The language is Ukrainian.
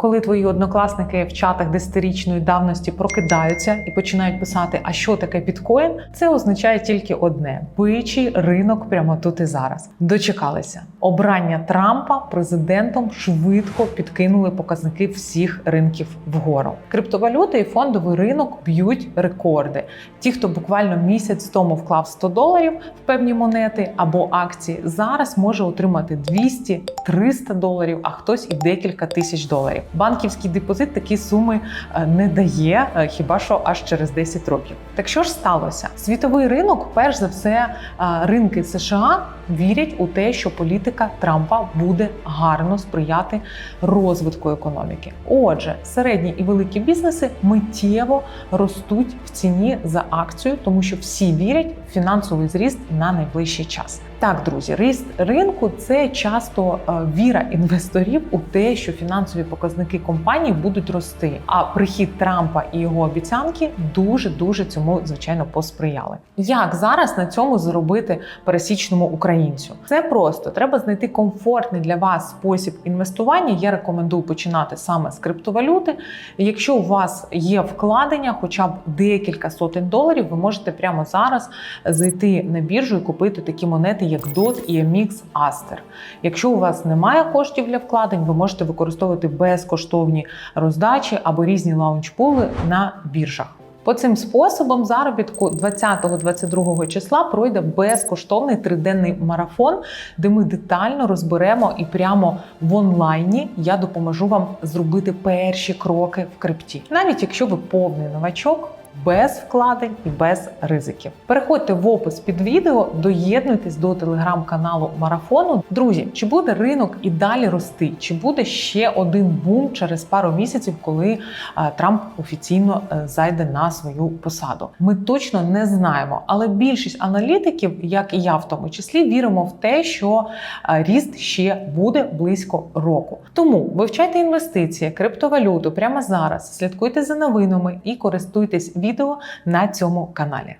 Коли твої однокласники в чатах десятирічної давності прокидаються і починають писати, а що таке біткоін, це означає тільки одне: бичий ринок прямо тут і зараз. Дочекалися обрання Трампа президентом швидко підкинули показники всіх ринків вгору. Криптовалюти і фондовий ринок б'ють рекорди. Ті, хто буквально місяць тому вклав 100 доларів в певні монети або акції, зараз може отримати 200-300 доларів, а хтось і декілька тисяч доларів. Банківський депозит такі суми е, не дає, е, хіба що аж через 10 років. Так що ж сталося? Світовий ринок, перш за все, е, ринки США вірять у те, що політика Трампа буде гарно сприяти розвитку економіки. Отже, середні і великі бізнеси миттєво ростуть в ціні за акцію, тому що всі вірять в фінансовий зріст на найближчий час. Так, друзі, ріст ринку це часто е, віра інвесторів у те, що фінансові показники компаній будуть рости. А прихід Трампа і його обіцянки дуже дуже цьому звичайно посприяли. Як зараз на цьому заробити пересічному українцю? Це просто треба знайти комфортний для вас спосіб інвестування. Я рекомендую починати саме з криптовалюти. Якщо у вас є вкладення, хоча б декілька сотень доларів, ви можете прямо зараз зайти на біржу і купити такі монети, як DOT і MX Aster. Якщо у вас немає коштів для вкладень, ви можете використовувати безкоштовні роздачі або різні лаунчпули на біржах. По цим способом заробітку 20-22 числа пройде безкоштовний триденний марафон, де ми детально розберемо і прямо в онлайні я допоможу вам зробити перші кроки в крипті, навіть якщо ви повний новачок. Без вкладень і без ризиків. Переходьте в опис під відео, доєднуйтесь до телеграм-каналу марафону. Друзі, чи буде ринок і далі рости? Чи буде ще один бум через пару місяців, коли е, Трамп офіційно е, зайде на свою посаду? Ми точно не знаємо, але більшість аналітиків, як і я в тому числі, віримо в те, що е, ріст ще буде близько року. Тому вивчайте інвестиції, криптовалюту прямо зараз. Слідкуйте за новинами і користуйтесь відео на цьому каналі.